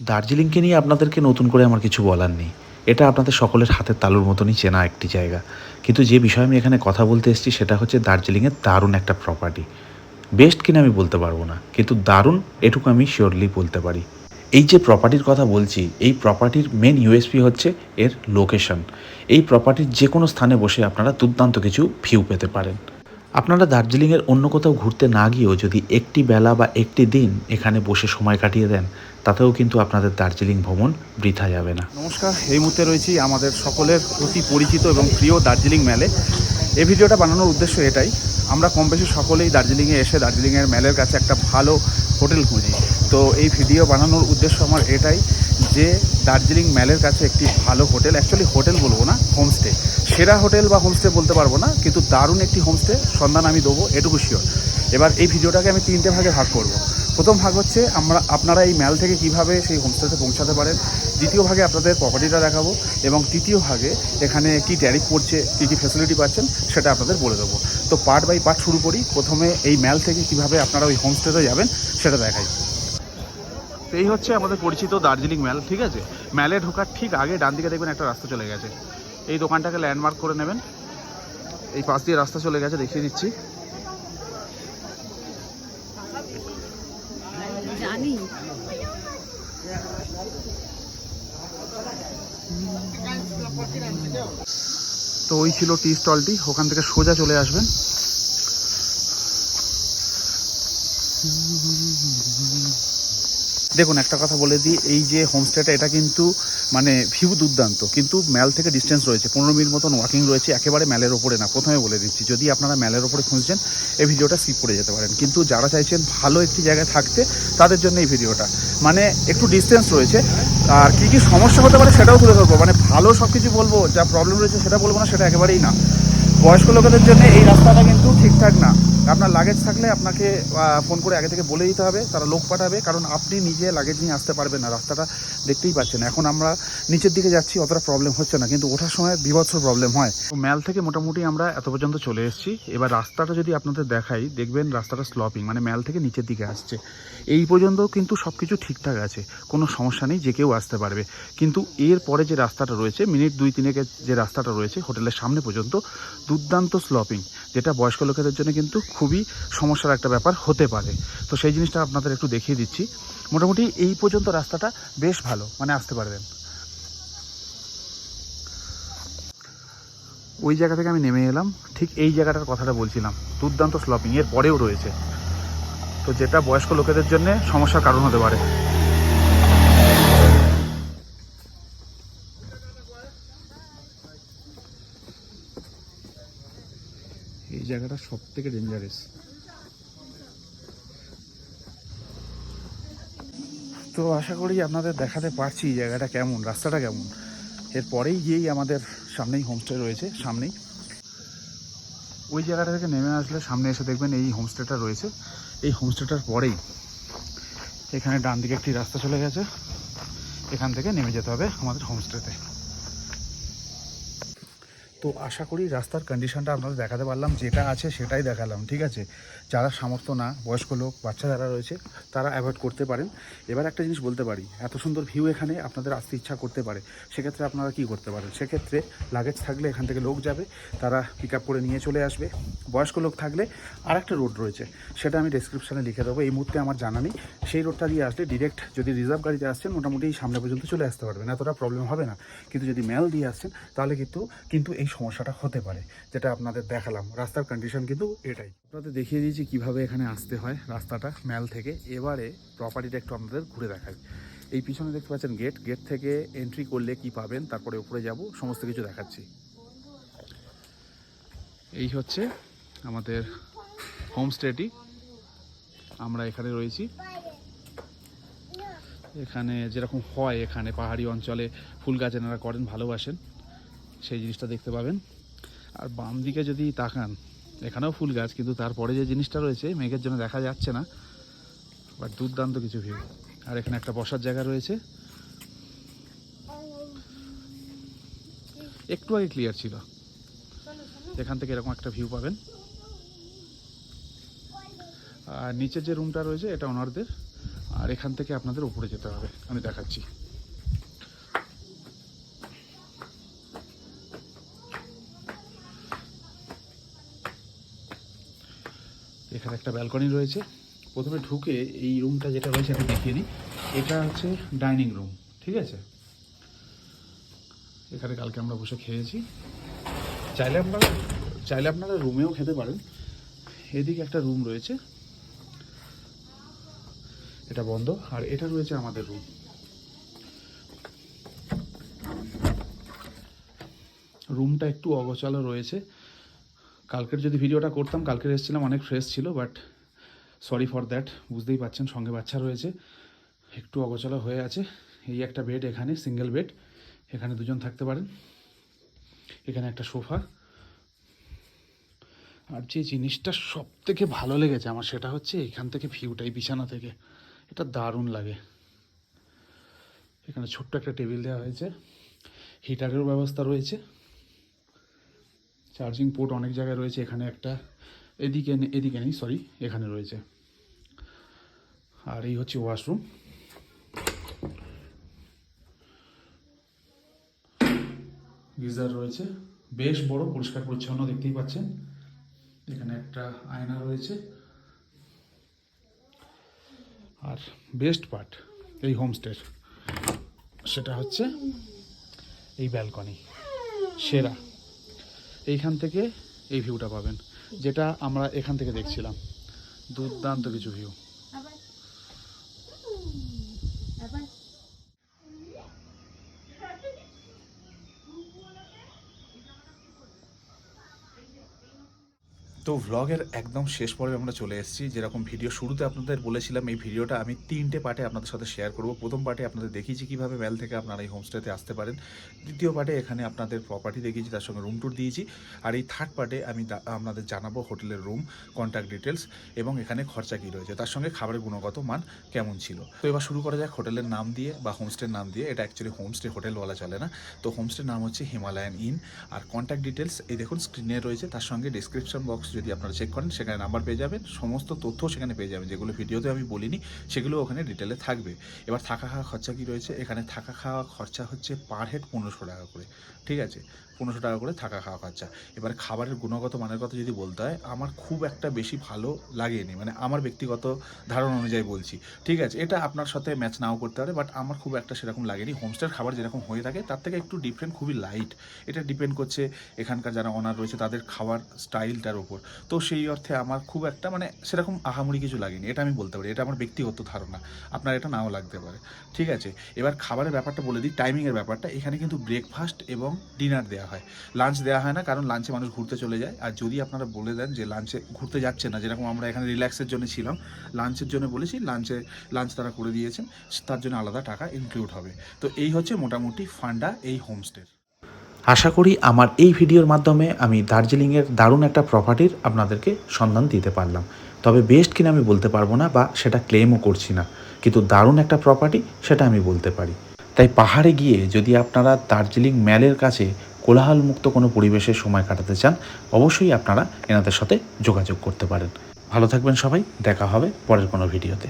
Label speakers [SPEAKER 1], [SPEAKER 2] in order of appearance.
[SPEAKER 1] দার্জিলিংকে নিয়ে আপনাদেরকে নতুন করে আমার কিছু বলার নেই। এটা আপনাদের সকলের হাতের তালুর মতনই চেনা একটি জায়গা। কিন্তু যে বিষয়ে আমি এখানে কথা বলতে এসেছি সেটা হচ্ছে দার্জিলিংয়ের দারুণ একটা প্রপার্টি বেস্ট কিনা আমি বলতে পারব না, কিন্তু দারুণ এটুকু আমি শিওরলি বলতে পারি। এই যে প্রপার্টির কথা বলছি, এই প্রপার্টির মেন ইউএসপি হচ্ছে এর লোকেশন এই প্রপার্টির যে কোনো স্থানে বসে আপনারা দুর্দান্ত কিছু ভিউ পেতে পারেন। আপনারা দার্জিলিংয়ের অন্য কোথাও ঘুরতে না গিয়েও যদি একটি বেলা বা একটি দিন এখানে বসে সময় কাটিয়ে দেন তাতেও কিন্তু আপনাদের দার্জিলিং ভ্রমণ বৃথা যাবে না।
[SPEAKER 2] নমস্কার, এই মুহূর্তে রয়েছি আমাদের সকলের অতি পরিচিত এবং প্রিয় দার্জিলিং ম্যালে এই ভিডিওটা বানানোর উদ্দেশ্য এটাই, আমরা কম বেশি সকলেই দার্জিলিংয়ে এসে দার্জিলিংয়ের ম্যালের কাছে একটা ভালো হোটেল খুঁজি। তো এই ভিডিও বানানোর উদ্দেশ্য আমার এটাই যে দার্জিলিং ম্যালের কাছে একটি ভালো হোটেল অ্যাকচুয়ালি হোটেল বলব না হোমস্টে সেরা হোটেল বা হোমস্টে বলতে পারব না, কিন্তু দারুণ একটি হোমস্টে সন্ধান আমি দেবো, এটুকু শিওর এবার এই ভিডিওটাকে আমি তিনটে ভাগে ভাগ করব। প্রথম ভাগ হচ্ছে আমরা, আপনারা এই ম্যাল থেকে কীভাবে সেই হোমস্টেতে পৌঁছাতে পারেন। দ্বিতীয় ভাগে আপনাদের প্রপার্টিটা দেখাবো এবং তৃতীয় ভাগে এখানে কি ট্যারিফ পড়ছে, কী কী ফ্যাসিলিটি পাচ্ছেন সেটা আপনাদের বলে দেবো। তো পার্ট বাই পার্ট শুরু করি। প্রথমে এই ম্যাল থেকে কীভাবে আপনারা ওই হোমস্টেতে যাবেন সেটা দেখাই। এই হচ্ছে আমাদের পরিচিত দার্জিলিং ম্যাল, ঠিক আছে? ম্যালে ঢোকার ঠিক আগে ডান দিকে দেখবেন একটা রাস্তা চলে গেছে। এই দোকানটাকে ল্যান্ডমার্ক করে নেবেন। এই পাশ দিয়ে রাস্তা চলে গেছে, দেখিয়ে দিচ্ছি।
[SPEAKER 3] জানি।
[SPEAKER 2] তো ওই ছিল টি স্টলটি ওখান থেকে সোজা চলে আসবেন। দেখুন, একটা কথা বলে দিই, এই যে হোমস্টেটা, এটা কিন্তু মানে ভিউ দুর্দান্ত, কিন্তু ম্যাল থেকে ডিস্টেন্স রয়েছে, পনেরো মিনিট মতন ওয়াকিং রয়েছে, একেবারে ম্যালের ওপরে না, প্রথমে বলে দিচ্ছি, যদি আপনারা ম্যালের ওপরে খুঁজছেন, এই ভিডিওটা স্কিপ করে যেতে পারেন, কিন্তু যারা চাইছেন ভালো একটি জায়গায় থাকতে, তাদের জন্য এই ভিডিওটা মানে একটু ডিস্টেন্স রয়েছে, আর কি কি সমস্যা হতে পারে সেটাও তুলে ধরবো মানে ভালো সব কিছু বলব, যা প্রবলেম রয়েছে সেটা বলব না, সেটা একেবারেই না, বয়স্ক লোকেদের জন্য এই রাস্তাটা কিন্তু ঠিকঠাক না আপনার লাগেজ থাকলে আপনাকে ফোন করে আগে থেকে বলে দিতে হবে, তারা লোক পাঠাবে, কারণ আপনি নিজে লাগেজ নিয়ে আসতে পারবেন না, রাস্তাটা দেখতেই পাচ্ছেন। এখন আমরা নিচের দিকে যাচ্ছি, অতটা প্রবলেম হচ্ছে না, কিন্তু ওঠার সময় বিভৎস প্রবলেম হয়। তো ম্যাল থেকে মোটামুটি আমরা এত পর্যন্ত চলে এসেছি। এবার রাস্তাটা যদি আপনাদের দেখাই, দেখবেন রাস্তাটা স্লপিং মানে ম্যাল থেকে নিচের দিকে আসছে। এই পর্যন্ত কিন্তু সব কিছু ঠিকঠাক আছে, কোনো সমস্যা নেই, যে কেউ আসতে পারবে। কিন্তু এর পরে যে রাস্তাটা রয়েছে, মিনিট দুই তিনেকের যে রাস্তাটা রয়েছে, হোটেলের সামনে পর্যন্ত দুর্দান্ত স্লপিং যেটা বয়স্ক লোকেদের জন্য কিন্তু খুবই সমস্যার একটা ব্যাপার হতে পারে। তো সেই জিনিসটা আপনাদের একটু দেখিয়ে দিচ্ছি। মোটামুটি এই পর্যন্ত রাস্তাটা বেশ ভালো মানে আসতে পারবেন। ওই জায়গা থেকে আমি নেমে এলাম, ঠিক এই জায়গাটার কথাটা বলছিলাম। দুর্দান্ত স্লপিং এর পরেও রয়েছে। তো যেটা বয়স্ক লোকেদের জন্য সমস্যার কারণ হতে পারে। জায়গাটা সব থেকে ডেঞ্জারাস তো আশা করি আপনাদের দেখাতে পারছি জায়গাটা কেমন, রাস্তাটা কেমন। এরপরেই গিয়েই আমাদের সামনেই হোমস্টে রয়েছে, সামনেই। ওই জায়গাটা থেকে নেমে আসলে সামনে এসে দেখবেন এই হোমস্টেটা রয়েছে। এই হোমস্টেটার পরেই এখানে ডান দিকে একটি রাস্তা চলে গেছে। এখান থেকে নেমে যেতে হবে আমাদের হোমস্টেতে তো আশা করি রাস্তার কন্ডিশনটা আপনাদের দেখাতে পারলাম, যেটা আছে সেটাই দেখালাম, ঠিক আছে? যারা সামর্থ্য না, বয়স্ক লোক, বাচ্চা যারা রয়েছে, তারা অ্যাভয়েড করতে পারেন। এবার একটা জিনিস বলতে পারি, এত সুন্দর ভিউ এখানে আপনাদের আসতে ইচ্ছা করতে পারে, সেক্ষেত্রে আপনারা কি করতে পারেন? সেক্ষেত্রে লাগেজ থাকলে এখান থেকে লোক যাবে, তারা পিক আপ করে নিয়ে চলে আসবে। বয়স্ক লোক থাকলে আর একটা রোড রয়েছে, সেটা আমি ডেসক্রিপশানে লিখে দেবো, এই মুহূর্তে আমার জানা নেই। সেই রোডটা দিয়ে আসলে ডিরেক্ট যদি রিজার্ভ গাড়িতে আসছেন, মোটামুটি সামনে পর্যন্ত চলে আসতে পারবেন, এতটা প্রবলেম হবে না। কিন্তু যদি মেল দিয়ে আসছেন, তাহলে কিন্তু কিন্তু এই সমস্যাটা হতে পারে, যেটা আপনাদের দেখালাম। রাস্তার কন্ডিশন কিন্তু এটাই। আপনাদের দেখিয়ে দিয়েছি কীভাবে এখানে আসতে হয় রাস্তাটা ম্যাল থেকে। এবারে প্রপার্টিটা একটু আপনাদের ঘুরে দেখাই। এই পিছনে দেখতে পাচ্ছেন গেট গেট থেকে এন্ট্রি করলে কি পাবেন? তারপরে উপরে যাব, সমস্ত কিছু দেখাচ্ছি। এই হচ্ছে আমাদের হোমস্টেটি আমরা এখানে রয়েছি। এখানে যেরকম হয় এখানে পাহাড়ি অঞ্চলে ফুল গাছ এনারা করেন, ভালোবাসেন। সেই জিনিসটা দেখতে পাবেন। আর বাম দিকে যদি তাকান, এখানেও ফুল গাছ, কিন্তু তারপরে যে জিনিসটা রয়েছে, মেঘের জন্য দেখা যাচ্ছে না বাট দুর্দান্ত কিছু ভিউ আর এখানে একটা বসার জায়গা রয়েছে। একটু আগে ক্লিয়ার ছিল। এখান থেকে এরকম একটা ভিউ পাবেন। আর নিচের যে রুমটা রয়েছে, এটা ওনারদের। আর আর এখান থেকে আপনাদের উপরে যেতে হবে। আমি দেখাচ্ছি। একটা ব্যালকনি রয়েছে। প্রথমে ঢুকে এই রুমটা যেটা রয়েছে, আমি দেখিয়ে দিই। এটা হচ্ছে ডাইনিং রুম ঠিক আছে? এখানে কালকে আমরা বসে খেয়েছি। চাইলে আপনারা চাইলে আপনারা রুমেও খেতে পারেন। এদিকে একটা রুম রয়েছে। এটা বন্ধ, আর এটা রয়েছে আমাদের রুম রুমটা একটু অগোছালো রয়েছে। কালকের যদি ভিডিওটা করতাম, কালকের এসেছিলাম, অনেক ফ্রেশ ছিল বাট সরি ফর দ্যাট বুঝতেই পাচ্ছেন সঙ্গে বাচ্চা রয়েছে, একটু অগোছালো হয়ে আছে। এই একটা বেড এখানে সিঙ্গেল বেড এখানে দুজন থাকতে পারেন। এখানে একটা সোফা। আর যে জিনিসটা সব থেকে ভালো লেগেছে আমার, সেটা হচ্ছে এখান থেকে ভিউটাই বিছানা থেকে। এটা দারুণ লাগে। এখানে ছোট্ট একটা টেবিল দেওয়া হয়েছে। হিটারেরও ব্যবস্থা রয়েছে। চার্জিং পোর্ট অনেক জায়গায় রয়েছে, এখানে একটা। এদিকে এদিকে নেই সরি এখানে রয়েছে। আর এই হচ্ছে ওয়াশরুম গিজার রয়েছে, বেশ বড়, পরিষ্কার পরিচ্ছন্ন, দেখতেই পাচ্ছেন। এখানে একটা আয়না রয়েছে। আর বেস্ট পার্ট এই হোমস্টের সেটা হচ্ছে এই ব্যালকনি সেরা। এইখান থেকে এই ভিউটা পাবেন যেটা আমরা এখান থেকে দেখছিলাম। দুর্দান্ত কিছু ভিউ তো ভ্লগের একদম শেষ পর্বে আমরা চলে এসেছি। যেরকম ভিডিও শুরুতে আপনাদের বলেছিলাম, এই ভিডিওটা আমি তিনটে পার্টে আপনাদের সাথে শেয়ার করব। প্রথম পার্টে আপনাদের দেখিয়েছি কীভাবে ম্যাল থেকে আপনারা এই হোমস্টেতে আসতে পারেন। দ্বিতীয় পার্টে এখানে আপনাদের প্রপার্টি দেখিয়েছি, তার সঙ্গে রুম ট্যুর দিয়েছি। আর এই থার্ড পার্টে আমি আপনাদের জানাব হোটেলের রুম কন্ট্যাক্ট ডিটেলস এবং এখানে খরচা কী রয়েছে। তার সঙ্গে খাবারের গুণগত মান কেমন ছিল। তো এবার শুরু করা যাক হোটেলের নাম দিয়ে বা হোমস্টের নাম দিয়ে। এটা অ্যাকচুয়ালি হোমস্টে হোটেল বলা চলে না। তো হোমস্টের নাম হচ্ছে হিমালয়ান ইন আর কন্ট্যাক্ট ডিটেলস এই দেখুন স্ক্রিনে রয়েছে। তার সঙ্গে ডিসক্রিপশন বক্স যদি আপনারা চেক করেন, সেখানে নাম্বার পেয়ে যাবেন। সমস্ত তথ্য সেখানে পেয়ে যাবেন। যেগুলো ভিডিওতে আমি বলিনি, সেগুলো ওখানে ডিটেলে থাকবে। এবার থাকা খাওয়া খরচা কী রয়েছে? এখানে থাকা খাওয়া খরচা হচ্ছে পার হেড পনেরোশো টাকা করে। ঠিক আছে? পনেরোশো টাকা করে থাকা খাওয়া খরচা। এবার খাবারের গুণগত মানের কথা যদি বলতে হয়, আমার খুব একটা বেশি ভালো লাগেনি। মানে আমার ব্যক্তিগত ধারণা অনুযায়ী বলছি। ঠিক আছে, এটা আপনার সাথে ম্যাচ নাও করতে পারে বাট আমার খুব একটা সেরকম লাগেনি। হোমস্টের খাবার যেরকম হয়ে থাকে, তার থেকে একটু ডিফারেন্ট খুবই লাইট এটা ডিপেন্ড করছে এখানকার যারা অনার রয়েছে, তাদের খাবার স্টাইলটার ওপর তো সেই অর্থে আমার খুব একটা মানে সেরকম আহামরি কিছু লাগেনি। এটা আমি বলতে পারি, এটা আমার ব্যক্তিগত ধারণা। আপনার এটা নাও লাগতে পারে। ঠিক আছে, এবার খাবারের ব্যাপারটা বলে দিই টাইমিংয়ের ব্যাপারটা। এখানে কিন্তু ব্রেকফাস্ট এবং ডিনার দেওয়া হয়। লাঞ্চ দেওয়া হয় না, কারণ লাঞ্চে মানুষ ঘুরতে চলে যায়। আর যদি আপনারা বলে দেন যে লাঞ্চে ঘুরতে যাচ্ছে না, যেরকম আমরা এখানে রিল্যাক্সের জন্য ছিলাম লাঞ্চের জন্য বলেছি লাঞ্চে লাঞ্চ তারা করে দিয়েছেন, তার জন্য আলাদা টাকা ইনক্লুড হবে। তো এই হচ্ছে মোটামুটি ফান্ডা, এই হোমস্টের
[SPEAKER 1] আশা করি আমার এই ভিডিওর মাধ্যমে আমি দার্জিলিংয়ের দারুণ একটা প্রপার্টির আপনাদেরকে সন্ধান দিতে পারলাম। তবে বেস্ট কিনা আমি বলতে পারব না বা সেটা ক্লেমও করছি না। কিন্তু দারুণ একটা প্রপার্টি সেটা আমি বলতে পারি। তাই পাহাড়ে গিয়ে যদি আপনারা দার্জিলিং ম্যালের কাছে কোলাহলমুক্ত কোনো পরিবেশে সময় কাটাতে চান, অবশ্যই আপনারা এনাদের সাথে যোগাযোগ করতে পারেন। ভালো থাকবেন সবাই, দেখা হবে পরের কোনো ভিডিওতে।